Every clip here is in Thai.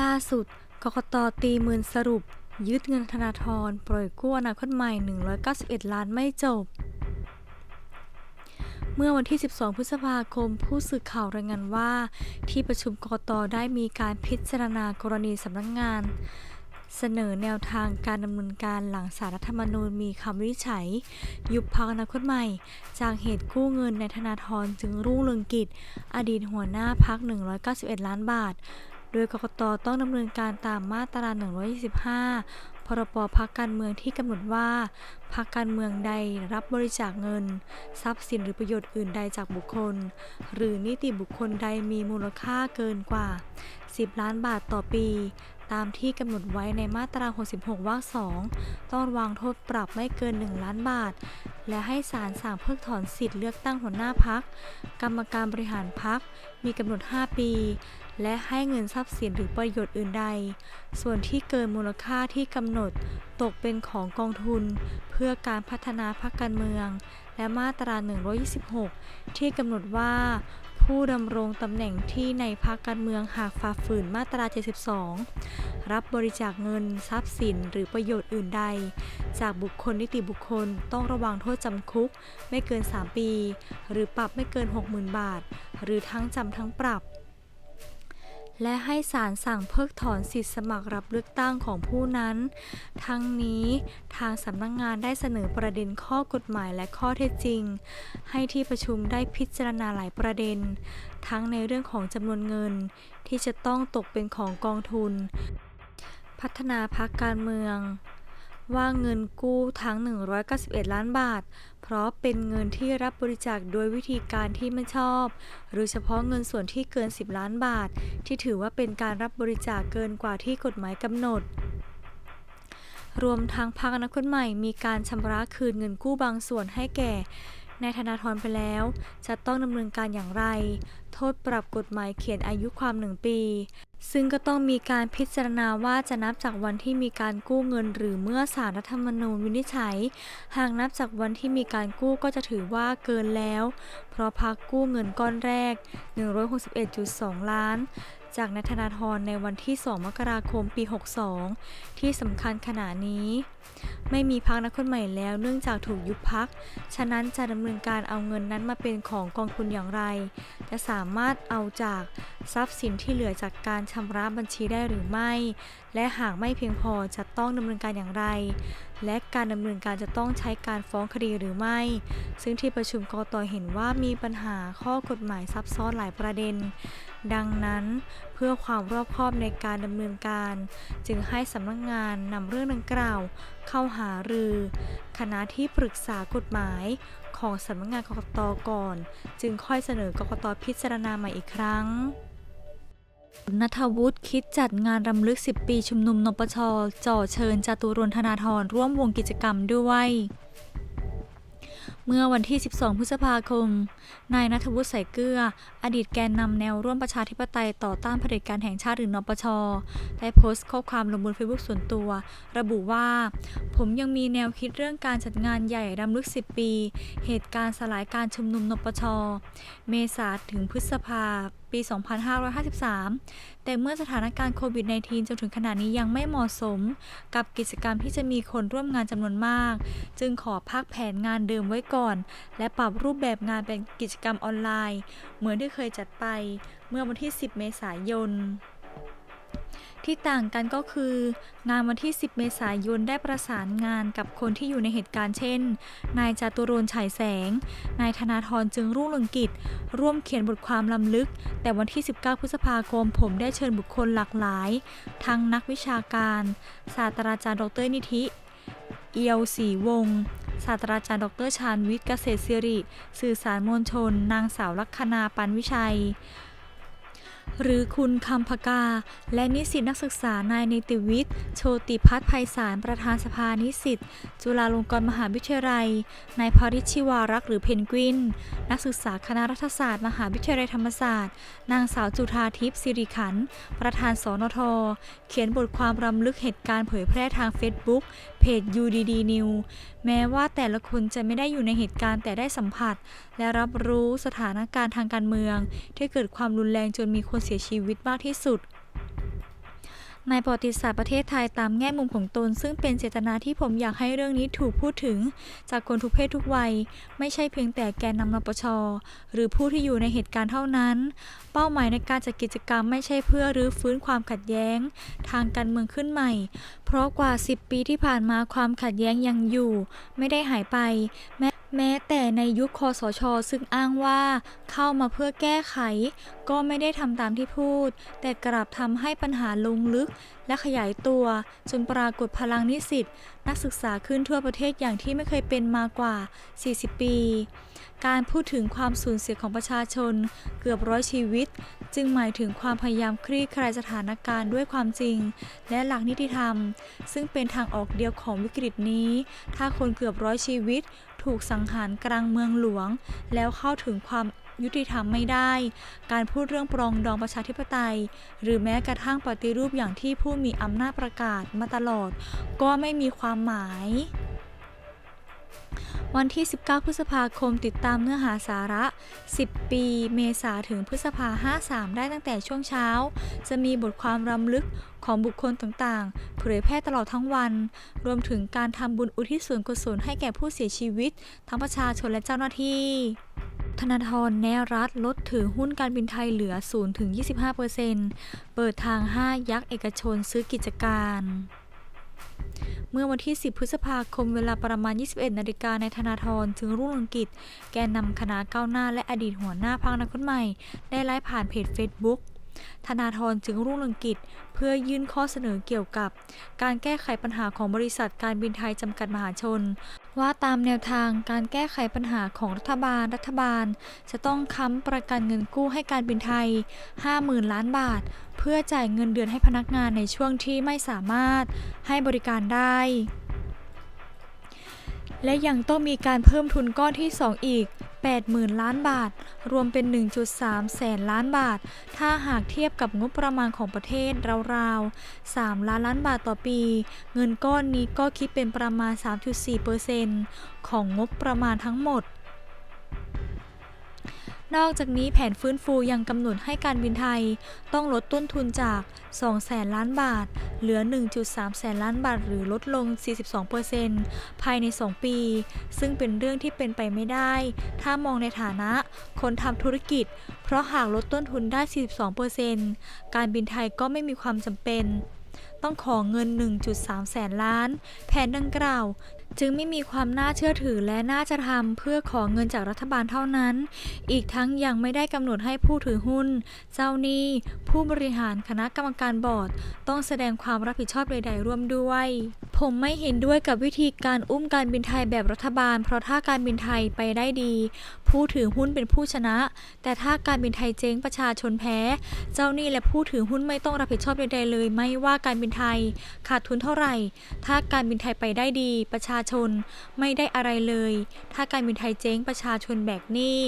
ล่าสุด กกตตีมืนสรุป ยึดเงินธนาธรปล่อยกู้อนาคตใหม่ 191 ล้านไม่จบ เมื่อวันที่ 12 พฤษภาคม ผู้สื่อข่าวรายงานว่า ที่ประชุมกกตได้มีการพิจารณากรณีสำนักงงาน เสนอแนวทางการดำเนินการหลังสารรัฐธรรมนูญมีคำวินิจฉัย ยุบพักอนาคตใหม่ จากเหตุกู้เงินในธนาธรจึงรุ่งเรืองกิจ อดีตหัวหน้าพัก 191 ล้านบาท โดยกกตต้องดำเนินการตามมาตรา 125 พรบพักการเมืองที่กำหนดว่าพักการเมืองใดรับบริจาคเงิน ทรัพย์สินหรือประโยชน์อื่นใดจากบุคคล หรือนิติบุคคลใดมีมูลค่าเกินกว่า 10 ล้านบาทต่อปี ตามที่กำหนดไว้ในมาตรา 66 วรรค 2 ต้องวางโทษปรับไม่เกิน 1 ล้านบาท และให้ศาลสั่งเพิกถอนสิทธิ์เลือกตั้งหัวหน้าพัก กรรมการบริหารพัก มีกำหนด 5 ปี และให้เงินทรัพย์สินหรือประโยชน์อื่นใด ส่วนที่เกินมูลค่าที่กำหนดตกเป็นของกองทุน เพื่อการพัฒนาพรรคการเมือง และมาตรา 126 ที่กำหนดว่า ผู้ดำรงตำแหน่งที่ในพรรคการเมืองหากฝ่าฝืนมาตรา 72 รับบริจาคเงินทรัพย์สินหรือประโยชน์อื่นใด จากบุคคลนิติบุคคลต้องระวังโทษจำคุก ไม่เกิน 3 ปี หรือปรับไม่เกิน 60,000 บาท หรือทั้งจำทั้งปรับ และให้ศาลสั่งเพิกถอนสิทธิสมัครรับเลือกตั้งของผู้นั้น ทั้งนี้ทางสำนักงงานได้เสนอประเด็นข้อกฎหมายและข้อเท็จจริง ให้ที่ประชุมได้พิจารณาหลายประเด็น ทั้งในเรื่องของจำนวนเงิน ที่จะต้องตกเป็นของกองทุน พัฒนาพักการเมือง ว่าเงินกู้ทั้ง 191 ล้านบาท เพราะเป็นเงินที่รับบริจาคโดยวิธีการที่ไม่ชอบ หรือเฉพาะเงินส่วนที่เกิน 10 ล้านบาท ที่ถือว่าเป็นการรับบริจาคเกินกว่าที่กฎหมายกำหนดรวมทั้งพรรคอนาคตใหม่มีการชำระคืนเงินกู้บางส่วนให้แก่ นายธนาธรไปแล้ว จะต้องดำเนินการอย่างไร โทษปรับกฎหมายเขียนอายุความหนึ่งปี ซึ่งก็ต้องมีการพิจารณาว่าจะนับจากวันที่มีการกู้เงิน หรือเมื่อศาลรัฐธรรมนูญวินิจฉัย หากนับจากวันที่มีการกู้ก็จะถือว่าเกินแล้ว เพราะพักกู้เงินก้อนแรก 161.2 ล้าน จากนายธนาธรในวันที่ 2 มกราคมปี 62 ที่สำคัญขณะนี้ ไม่มีพักนักคนใหม่แล้วเนื่องจากถูกยุบพัก ฉะนั้นจะดำเนินการเอาเงินนั้นมาเป็นของกองทุนอย่างไร จะสามารถเอาจากทรัพย์สินที่เหลือจากการชำระบัญชีได้หรือไม่ และหากไม่เพียงพอจะต้องดำเนินการอย่างไร และการดำเนินการจะต้องใช้การฟ้องคดีหรือไม่ ซึ่งที่ประชุมกตเห็นว่ามีปัญหาข้อกฎหมายซับซ้อนหลายประเด็น ดังนั้นเพื่อความรอบคอบในการดำเนินการ จึงให้สำนักงานนำเรื่องดังกล่าว เข้าหารือ คณะที่ปรึกษากฎหมายของสำนักงานกกตก่อน จึงค่อยเสนอกกตพิจารณาใหม่อีกครั้งนัทวุฒิคิดจัดงานรำลึก 10 ปีชุมนุมนปชจ่อเชิญจตุรนธนาธรร่วมวงกิจกรรมด้วย เมื่อวันที่ 12 พฤษภาคม นายนัทวุฒิใส่เกลือ อดีตแกนนำแนวร่วมประชาธิปไตยต่อต้านเผด็จการแห่งชาติหรือนปช ได้โพสต์ข้อความลงบนเฟซบุ๊กส่วนตัว ระบุว่า ผมยังมีแนวคิดเรื่องการจัดงานใหญ่รำลึก 10 ปี เหตุการณ์สลายการชุมนุมนปช เมษาถึงพฤษภา ปี 2553 แต่เมื่อสถานการณ์โควิด -19 จนถึงขณะนี้ยังไม่เหมาะสม กับกิจกรรมที่จะมีคนร่วมงานจำนวนมาก จึงขอพักแผนงานเดิมไว้ก่อน และปรับรูปแบบงานเป็นกิจกรรมออนไลน์ เหมือนที่เคยจัดไป เมื่อวันที่ 10 เมษายน ที่ต่างกันก็คือ งานวันที่ 10 เมษายนได้ประสานงานกับคนที่อยู่ในเหตุการณ์เช่น นายจาตุรนฉายแสง นายธนาธรจึงรุ่งเรืองกิจ ร่วมเขียนบทความล้ำลึก แต่วันที่ 19 พฤษภาคมผมได้เชิญบุคคลหลากหลาย ทั้งนักวิชาการ ศาสตราจารย์ดรนิธิ เอียวศรีวงศ์ศาสตราจารย์ดรชาญวิทย์เกษตรศิริ สื่อสารมวลชน นางสาวลัคนาปันวิชัย หรือคุณคำพกา และนิสิตนักศึกษานายเนติวิทย์ โชติพัฒน์ไพศาลประธานสภานิสิตจุฬาลงกรณ์มหาวิทยาลัยนายพริชิวารักษ์หรือเพนกวิน นักศึกษาคณะรัฐศาสตร์ มหาวิทยาลัยธรรมศาสตร์ นางสาวจุธาทิพย์สิริขัน ประธานสนท เขียนบทความรำลึกเหตุการณ์เผยแพร่ทางเฟซบุ๊ก เพจ UDD New แม้ว่าแต่ละคนจะไม่ได้อยู่ในเหตุการณ์แต่ได้สัมผัส และรับรู้สถานการณ์ทางการเมือง ที่เกิดความรุนแรงจนมีคนเสียชีวิตมากที่สุด ในประวัติศาสตร์ประเทศไทยตามแง่มุมของตน ซึ่งเป็นเจตนาที่ผมอยากให้เรื่องนี้ถูกพูดถึง จากคนทุกเพศทุกวัย ไม่ใช่เพียงแต่แกนนำนปช หรือผู้ที่อยู่ในเหตุการณ์เท่านั้น เป้าหมายในการจัดกิจกรรมไม่ใช่เพื่อรื้อฟื้นความขัดแย้ง ทางการเมืองขึ้นใหม่ เพราะกว่า 10 ปีที่ผ่านมาความขัดแย้งยังอยู่ ไม่ได้หายไปแม้ แม้แต่ในยุคคอสช ซึ่งอ้างว่า เข้ามาเพื่อแก้ไข ก็ไม่ได้ทำตามที่พูด แต่กลับทำให้ปัญหาลงลึก และขยายตัว จนปรากฏพลังนิสิตนักศึกษาขึ้นทั่วประเทศอย่างที่ไม่เคยเป็นมากว่า 40 ปี การพูดถึงความสูญเสียของประชาชน เกือบร้อยชีวิต จึงหมายถึงความพยายามคลี่คลายสถานการณ์ด้วยความจริง และหลักนิติธรรม ซึ่งเป็นทางออกเดียวของวิกฤตนี้ ถ้าคนเกือบร้อยชีวิต ถูกสังหารกลางเมืองหลวง แล้วเข้าถึงความยุติธรรมไม่ได้ การพูดเรื่องปรองดองประชาธิปไตย หรือแม้กระทั่งปฏิรูปอย่างที่ผู้มีอำนาจประกาศมาตลอด ก็ไม่มีความหมาย วันที่ 19 พฤษภาคมติดตามเนื้อหาสาระ 10 ปี เมษาถึงพฤษภา 53 ได้ตั้งแต่ช่วงเช้า จะมีบทความรำลึกของบุคคลต่างๆ เผยแพร่ตลอดทั้งวัน รวมถึงการทำบุญอุทิศส่วนกุศลให้แก่ผู้เสียชีวิต ทั้งประชาชนและเจ้าหน้าที่ ธนาธรแนรัฐลดถือหุ้นการบินไทยเหลือ 0-25%เปิดทาง 5 ยักษ์เอกชนซื้อกิจการ เมื่อวันที่ 10 พฤษภาคมเวลาประมาณ 21 นาฬิกาในธนาธรจึงรุ่งเรืองกิจ แกนนำคณะก้าวหน้าและอดีตหัวหน้าพรรคอนาคนใหม่ ได้ไลฟ์ผ่านเพจ Facebook ธนาธรจึงรุ่งเรืองกิจ เพื่อยื่นข้อเสนอเกี่ยวกับ การแก้ไขปัญหาของบริษัทการบินไทยจำกัดมหาชน ว่าตามแนวทางการแก้ไขปัญหาของรัฐบาลรัฐบาล จะต้องค้ำประกันเงินกู้ให้การบินไทย 50,000 ล้านบาท เพื่อจ่ายเงินเดือนให้พนักงานในช่วงที่ไม่สามารถให้บริการได้ และยังต้องมีการเพิ่มทุนก้อนที่ 2 อีก 80,000 ล้านบาท รวมเป็น 1.3 แสนล้านบาท ถ้าหากเทียบกับงบประมาณของประเทศราวๆ 3 ล้านล้านบาทต่อปี เงินก้อนนี้ก็คิดเป็นประมาณ 3.4%ของงบประมาณทั้งหมด นอกจากนี้แผนฟื้นฟูยังกำหนดให้การบินไทย ต้องลดต้นทุนจาก 2 แสนล้านบาท เหลือ 1.3 แสนล้านบาท หรือลดลง 42%ภายใน 2 ปี ซึ่งเป็นเรื่องที่เป็นไปไม่ได้ ถ้ามองในฐานะคนทำธุรกิจ เพราะหากลดต้นทุนได้ 42%การบินไทยก็ไม่มีความจำเป็น ต้องขอเงิน 1.3 แสนล้าน แผนดังกล่าว จึงไม่มีความน่าเชื่อถือและน่าจะทำเพื่อขอเงินจากรัฐบาลเท่านั้น อีกทั้งยังไม่ได้กำหนดให้ผู้ถือหุ้น เจ้าหนี้ ผู้บริหารคณะกรรมการบอร์ด ต้องแสดงความรับผิดชอบใด ๆ ร่วมด้วย ผมไม่เห็นด้วยกับวิธีการอุ้มการบินไทยแบบรัฐบาล เพราะถ้าการบินไทยไปได้ดี ผู้ถือหุ้นเป็นผู้ชนะ แต่ถ้าการบินไทยเจ๊งประชาชนแพ้ เจ้าหนี้และผู้ถือหุ้นไม่ต้องรับผิดชอบใดๆเลย ไม่ว่าการบินไทย ขาดทุนเท่าไหร่ ถ้าการบินไทยไปได้ดีประชาชนไม่ได้อะไรเลย ถ้าการบินไทยเจ๊งประชาชนแบกหนี้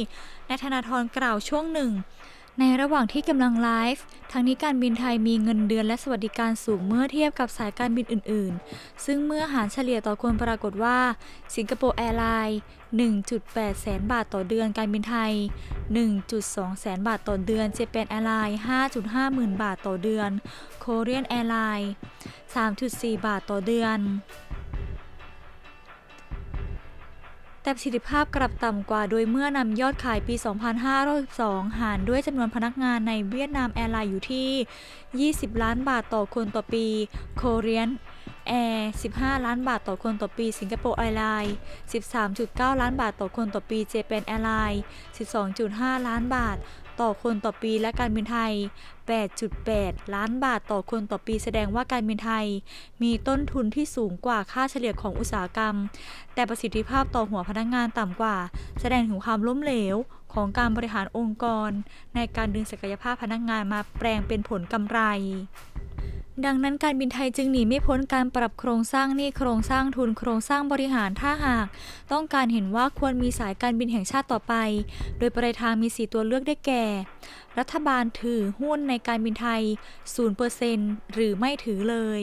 นายธนาธรกล่าวช่วงหนึ่ง ในระหว่างที่กำลังไลฟ์ทั้งนี้การบินไทยมีเงินเดือนและสวัสดิการสูงเมื่อเทียบกับสายการบินอื่นๆ ซึ่งเมื่อหารเฉลี่ยต่อคนปรากฏว่า สิงคโปร์แอร์ไลน์ 1.8 แสนบาทต่อเดือนการบินไทย 1.2 แสนบาทต่อเดือนเจแปนแอร์ไลน์ 5.5 หมื่นบาทต่อเดือนโคเรียนแอร์ไลน์ 3.4 บาทต่อเดือน แต่ประสิทธิภาพกลับต่ำกว่า โดยเมื่อนำยอดขายปี 2562 หารด้วยจำนวนพนักงานในเวียดนามแอร์ไลน์อยู่ที่ 20 ล้านบาทต่อคนต่อปี โคเรียนแอร์15 ล้านบาทต่อคนต่อปี สิงคโปร์แอร์ไลน์ 13.9 ล้านบาทต่อคนต่อปี เจแปนแอร์ไลน์ 12.5 ล้านบาท ต่อคนต่อปีและการบินไทย 8.8 ล้านบาทต่อคนต่อปีแสดงว่าการบินไทย มีต้นทุนที่สูงกว่าค่าเฉลี่ยของอุตสาหกรรม แต่ประสิทธิภาพต่อหัวพนักงานต่ำกว่า แสดงถึงความล้มเหลวของการบริหารองค์กร ในการดึงศักยภาพพนักงานมาแปลงเป็นผลกำไร ดังนั้นการบินไทยจึงหนีไม่พ้นการปรับโครงสร้างหนี้โครงสร้างทุนโครงสร้างบริหารถ้าหาก ต้องการเห็นว่าควรมีสายการบินแห่งชาติต่อไป โดยปลายทางมี 4 ตัวเลือกได้แก่ รัฐบาลถือหุ้นในการบินไทย 0%หรือไม่ถือเลย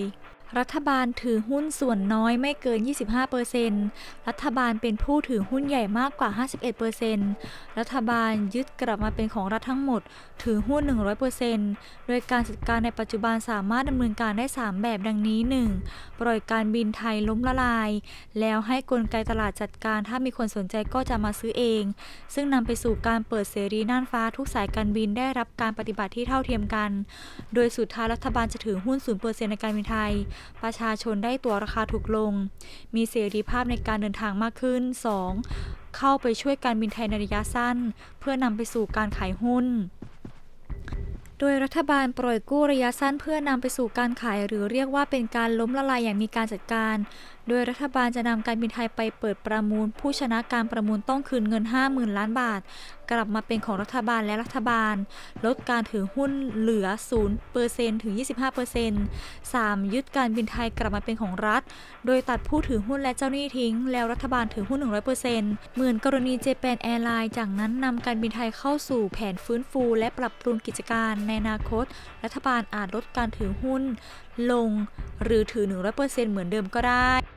รัฐบาลถือหุ้นส่วนน้อยไม่เกิน 25%รัฐบาลเป็นผู้ถือหุ้นใหญ่มากกว่า 51%รัฐบาลยึดกลับมาเป็นของรัฐทั้งหมด ถือหุ้น 100%โดยการจัดการในปัจจุบันสามารถดำเนินการได้ 3 แบบดังนี้ 1. ปล่อยการบินไทยล้มละลาย แล้วให้กลไกตลาดจัดการ ถ้ามีคนสนใจก็จะมาซื้อเอง ซึ่งนำไปสู่การเปิดเสรีน่านฟ้าทุกสายการบินได้รับการปฏิบัติที่เท่าเทียมกัน โดยสุดท้ายรัฐบาลจะถือหุ้น 0%ในการบินไทยประชาชนได้ตั๋วราคาถูกลง มีเสรีภาพในการเดินทางมากขึ้น 2. เข้าไปช่วยการบินไทยในระยะสั้น เพื่อนำไปสู่การขายหุ้นโดยรัฐบาลปล่อยกู้ระยะสั้นเพื่อนำไปสู่การขายหรือเรียกว่าเป็นการล้มละลายอย่างมีการจัดการโดยรัฐบาลจะนำการบินไทยไปเปิดประมูล ผู้ชนะการประมูลต้องคืนเงิน 50,000 ล้านบาท กลับมาเป็นของรัฐบาลและรัฐบาล ลดการถือหุ้นเหลือ0%ถึง 25% 3. ยึดการบินไทยกลับมาเป็นของรัฐ โดยตัดผู้ถือหุ้นและเจ้าหนี้ทิ้ง แล้วรัฐบาลถือหุ้น 100%เหมือนกรณีเจแปนแอร์ไลน์จากนั้นนำการบินไทยเข้าสู่แผนฟื้นฟู และปรับปรุงกิจการในอนาคต รัฐบาลอาจลดการถือหุ้น ลง หรือถือ 100%เหมือนเดิมก็ได้